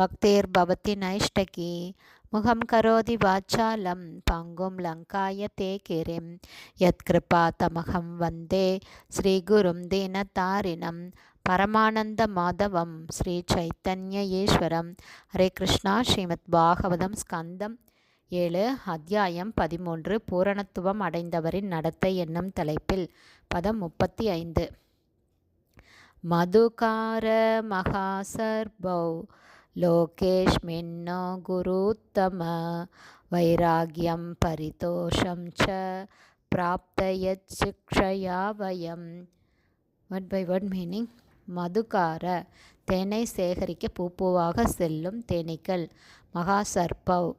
பக்திர்பவதி நைஷ்டகி முகம் கரோதி வாச்சாலம் பங்கும் லங்காய தே கிரிம் யத்கிருபா தமகம் வந்தே ஸ்ரீகுரும் தீனதாரிணம் பரமானந்த மாதவம் ஸ்ரீ சைத்தன்ய ஈஸ்வரம். ஹரே கிருஷ்ணா ஸ்ரீமத் பாகவதம் ஸ்கந்தம் ஏழு அத்தியாயம் பதிமூன்று பூரணத்துவம் அடைந்தவரின் நடத்தை என்னும் தலைப்பில் பதம் முப்பத்தி ஐந்து. மதுகார மகாசர்பௌ லோகேஷ்மின்னோ குருத்தம வைராகியம் பரிதோஷம் ச பிராப்தயத் வயம் வட் பை வட் மீனிங் மதுகார தேனை சேகரிக்க பூப்பூவாக செல்லும் தேனீக்கள் மகாசர்பவ்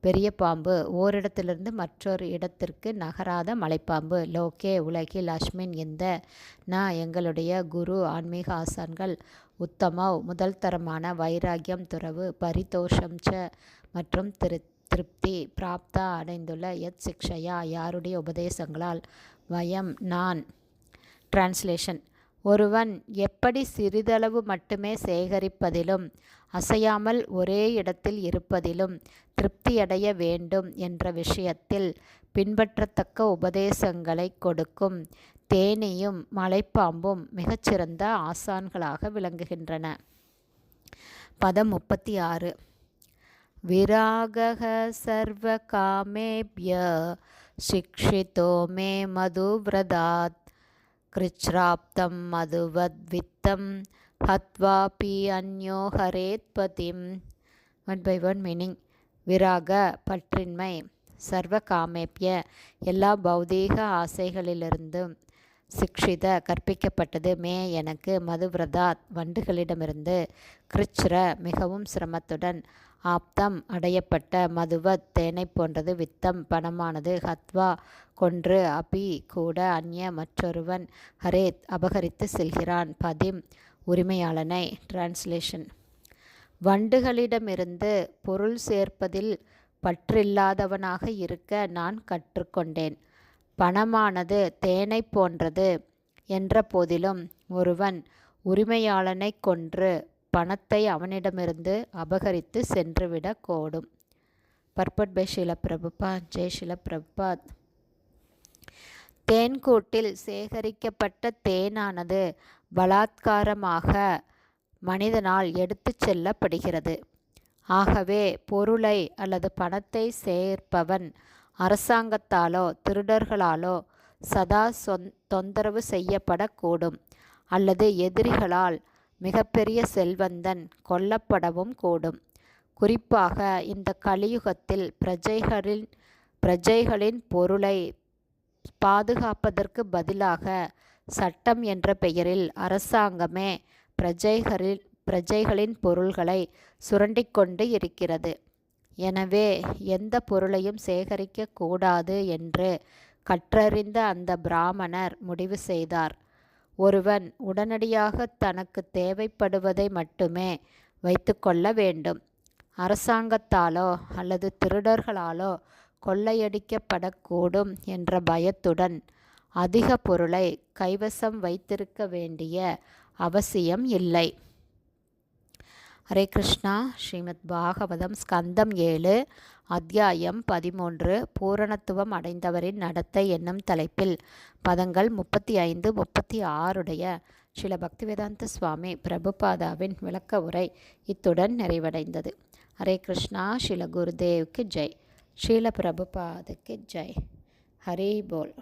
பெரிய பாம்பு. ஓரிடத்திலிருந்து மற்றொரு இடத்திற்கு நகராத மலைப்பாம்பு. லோகே உலகில் அஸ்மின் இந்த நான் எங்களுடைய குரு ஆன்மீக ஆசான்கள். உத்தமவ் முதல் தரமான வைராகியம் துறவு. பரிதோஷம் ச மற்றும் திரு திருப்தி. பிராப்தா அடைந்துள்ள எத் சிக்ஷயா யாருடைய உபதேசங்களால்? வயம் நான். டிரான்ஸ்லேஷன் ஒருவன் எப்படி சிறிதளவு மட்டுமே சேகரிப்பதிலும் அசையாமல் ஒரே இடத்தில் இருப்பதிலும் திருப்தியடைய வேண்டும் என்ற விஷயத்தில் பின்பற்றத்தக்க உபதேசங்களை கொடுக்கும் தேனியும் மலைப்பாம்பும் மிகச்சிறந்த ஆசான்களாக விளங்குகின்றன. பதம் முப்பத்தி ஆறு. விராகக சர்வ காமேபிய சிக்ஷிதோ மே மதுவிரதாத் கிருச்ராப்தம் மதுவத்வித்தம் ஹத்வாபி அந்யோ ஹரேத்பதிம் ஒன் பை ஒன் மீனிங் விராக பற்றின்மை சர்வ காமேப்பிய எல்லா பௌதீக ஆசைகளிலிருந்தும் சிக்ஷித கற்பிக்கப்பட்டது. மே எனக்கு மதுவிரதா வண்டுகளிடமிருந்து கிருச்ர மிகவும் சிரமத்துடன் ஆப்தம் அடையப்பட்ட மதுவத் தேனை போன்றது. வித்தம் பணமானது. ஹத்வா கொன்று அபி கூட அந்நிய மற்றொருவன் ஹரேத் அபகரித்து செல்கிறான். பதிம் உரிமையாளனை. டிரான்ஸ்லேஷன் வண்டுகளிடமிருந்து பொருள் சேர்ப்பதில் பற்றில்லாதவனாக இருக்க நான் கற்றுக்கொண்டேன். பணமானது தேனை போன்றது என்ற போதிலும் ஒருவன் உரிமையாளனை கொன்று பணத்தை அவனிடமிருந்து அபகரித்து சென்றுவிடக் கூடும். Purport by Srila Prabhupada. Jai Srila Prabhupada. தேன்கூட்டில் சேகரிக்கப்பட்ட தேனானது பலாத்காரமாக மனிதனால் எடுத்து செல்லப்படுகிறது. ஆகவே பொருளை அல்லது பணத்தை சேர்ப்பவன் அரசாங்கத்தாலோ திருடர்களாலோ சதா சொந் தொந்தரவு செய்யப்படக்கூடும். அல்லது எதிரிகளால் மிகப்பெரிய செல்வந்தன் கொல்லப்படவும் கூடும். குறிப்பாக இந்த கலியுகத்தில் பிரஜைகளின் பிரஜைகளின் பொருளை பாதுகாப்பதற்கு பதிலாக சட்டம் என்ற பெயரில் அரசாங்கமே பிரஜைகளில் பிரஜைகளின் பொருள்களை சுரண்டிக்கொண்டு இருக்கிறது. எனவே எந்த பொருளையும் சேகரிக்க கூடாது என்று கற்றறிந்த அந்த பிராமணர் முடிவு செய்தார். ஒருவன் உடனடியாக தனக்கு தேவைப்படுவதை மட்டுமே வைத்துக்கொள்ள வேண்டும். அரசாங்கத்தாலோ அல்லது திருடர்களாலோ கொள்ளையடிக்கப்படக்கூடும் என்ற பயத்துடன் அதிக பொருளை கைவசம் வைத்திருக்க வேண்டிய அவசியம் இல்லை. ஹரே கிருஷ்ணா. ஸ்ரீமத் பாகவதம் ஸ்கந்தம் ஏழு அத்தியாயம் பதிமூன்று பூரணத்துவம் அடைந்தவரின் நடத்தை என்னும் தலைப்பில். பதங்கள் முப்பத்தி ஐந்து முப்பத்தி ஆறுடைய ஸ்ரீல பக்திவேதாந்த சுவாமி பிரபுபாதாவின் விளக்க உரை இத்துடன் நிறைவடைந்தது. ஹரே கிருஷ்ணா. ஸ்ரீல குருதேவுக்கு ஜெய். ஸ்ரீல பிரபுபாதுக்கு ஜெய். ஹரி போல்.